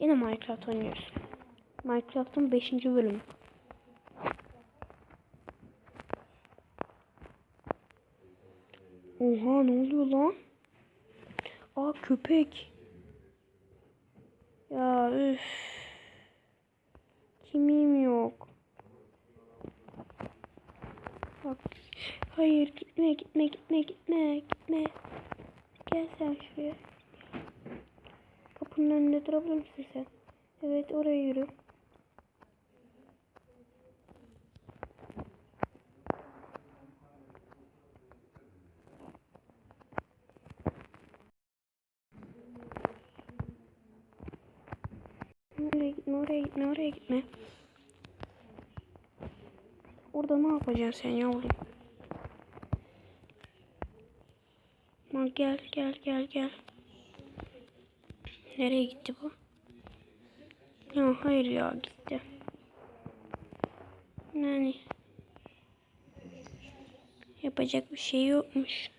Yine Minecraft oynuyoruz. Minecraft'ın 5. bölümü. Oha ne oluyor lan? Aa köpek. Ya üf. Kimim yok. Bak. Hayır gitme gitme gitme gitme gitme. Gel sen şuraya. Önünde durabilir misin sen? Evet oraya yürü. Oraya gitme, oraya gitme, oraya gitme. Orada ne yapacaksın sen yavrum? Aman gel, gel, gel, gel. Nereye gitti bu? Ya hayır ya gitti. Yani yapacak bir şey yokmuş.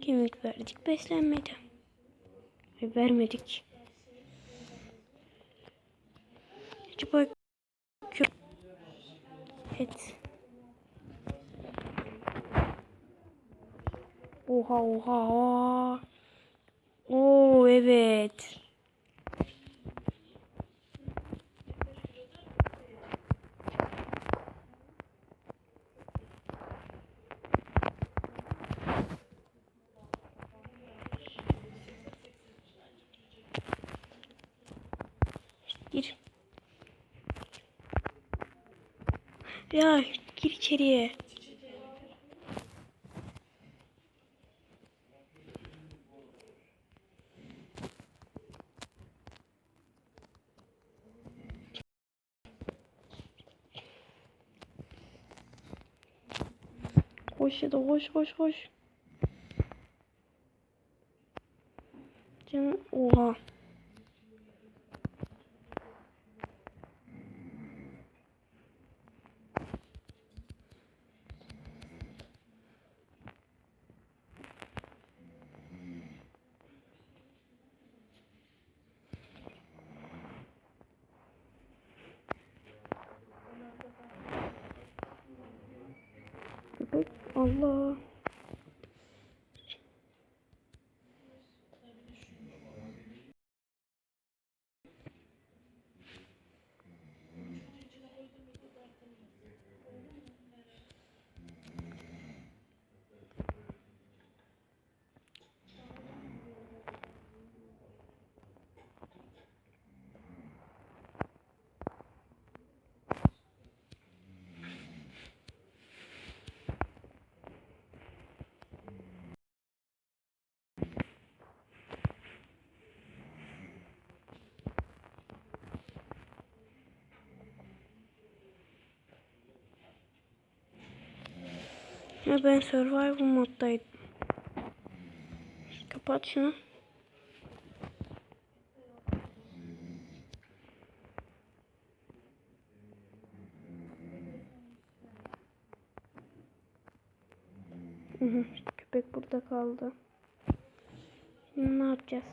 Kemik verdik beslenmedi. Ay, vermedik. Acaba kö- Oha oha oha. Oo evet. Gir. Ya gir içeriye. Koş ya da koş koş koş. Canım oha. Köpek Allah. Ya ben survival moddaydım. Kapat şunu. Köpek burada kaldı. Ne yapacağız?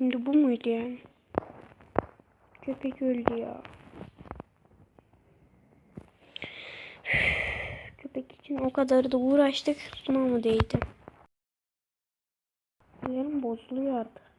Şimdi bu muydu yani? Köpek öldü ya. Köpek için o kadar da uğraştık. Buna mı değdi? Yarım bozuluyor artık.